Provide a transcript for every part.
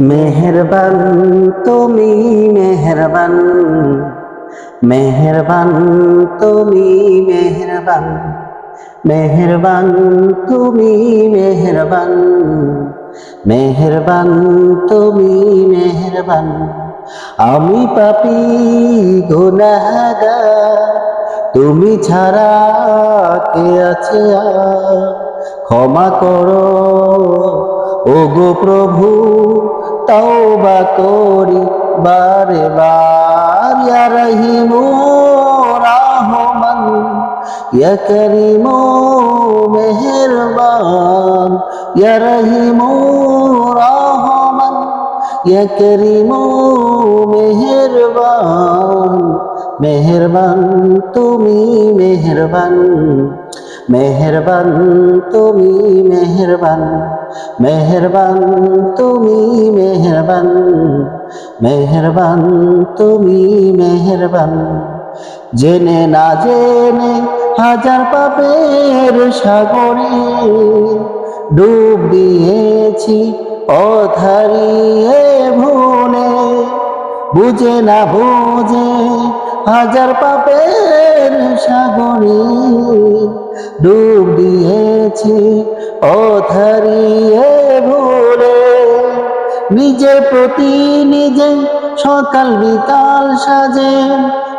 মেহেরবান, তুমি মেহেরবান মেহেরবান, তুমি মেহেরবান মেহেরবান, তুমি মেহেরবান মেহেরবান, তুমি মেহেরবান আমি পাপি, গুনাহগার, তুমি ছাড়া কে আছে? ক্ষমা করো ও গো প্রভু তওবা করি বারে বার ইয়া রহিমু রাহমান, ইয়া করিমু মেহেরবান। ইয়া রহিমু রাহমান, ইয়া করিমু মেহেরবান। মেহেরবান, তুমি মেহেরবান। মেহেরবান তুমি মেহরবান, মেহেরবান তুমি মেহরবান মেহরবান তুমি মেহেরবান। জেনে না জেনে হাজার পাপের সাগরে ডুব দিয়েছি অধারিয়ে ভুলে। বুঝে না বুঝে হাজার পাপের সাগরে ডুব দিয়েছি, অধারিয়ে ভুলে। নিজের প্রতি নিজে সকাল বিকাল সাজে।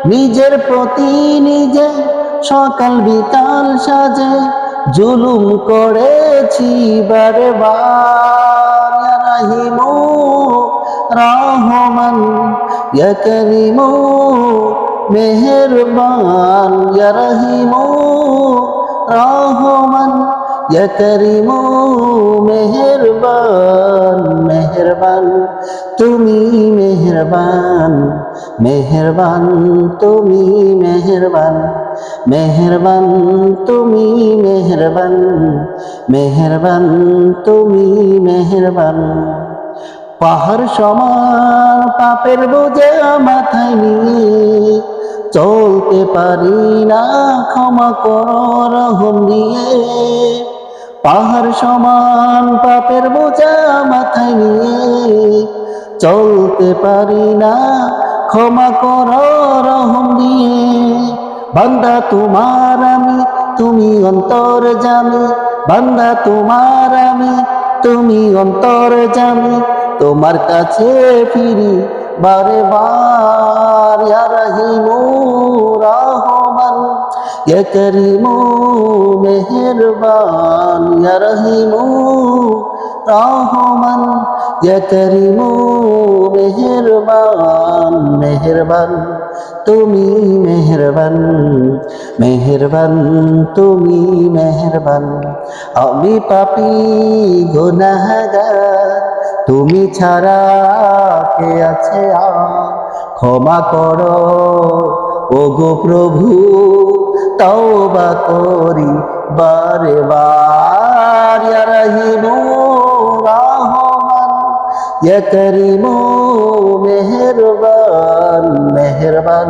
নিজের প্রতি নিজে সকাল বিকাল সাজে। জুলুম করেছি বারে রাহিমু, রহমান, ইয়া করিমু, মেহেরবান, ইয়া রহিমু। রহমান ইয়া করিমু মেহেরবান মেহেরবান, তুমি মেহেরবান মেহেরবান, তুমি মেহেরবান মেহেরবান, তুমি মেহেরবান মেহেরবান, তুমি মেহেরবান। পাহাড় সমান পাপের বোঝে মাথায় নিয়ে চলতে পারি না, ক্ষমা কর রহম দিয়ে পাহাড় সমান পাপের বোঝা মাথায় নিয়ে। চলতে পারি না, ক্ষমা কর রহম দিয়ে বান্দা তোমার আমি, তুমি অন্তর জামি। বান্দা তোমার আমি, তুমি অন্তর জামি। তোমার কাছে ফিরি বারে বার, ইয়া রহিমু রহমান ইয়া করিমু মেহেরবান, ইয়া রহিমু রহমান ইয়া করিমু মেহেরবান তুমি মেহেরবান মেহেরবান তুমি মেহেরবান, আমি পাপি গুনাহগার তুমি ছাড়া কে আছে ক্ষমা করো। ও গো প্রভু, তওবা করি বারে বার। ইয়া রহিমু রহমান, ইয়া করিমু মেহেরবান মেহেরবান।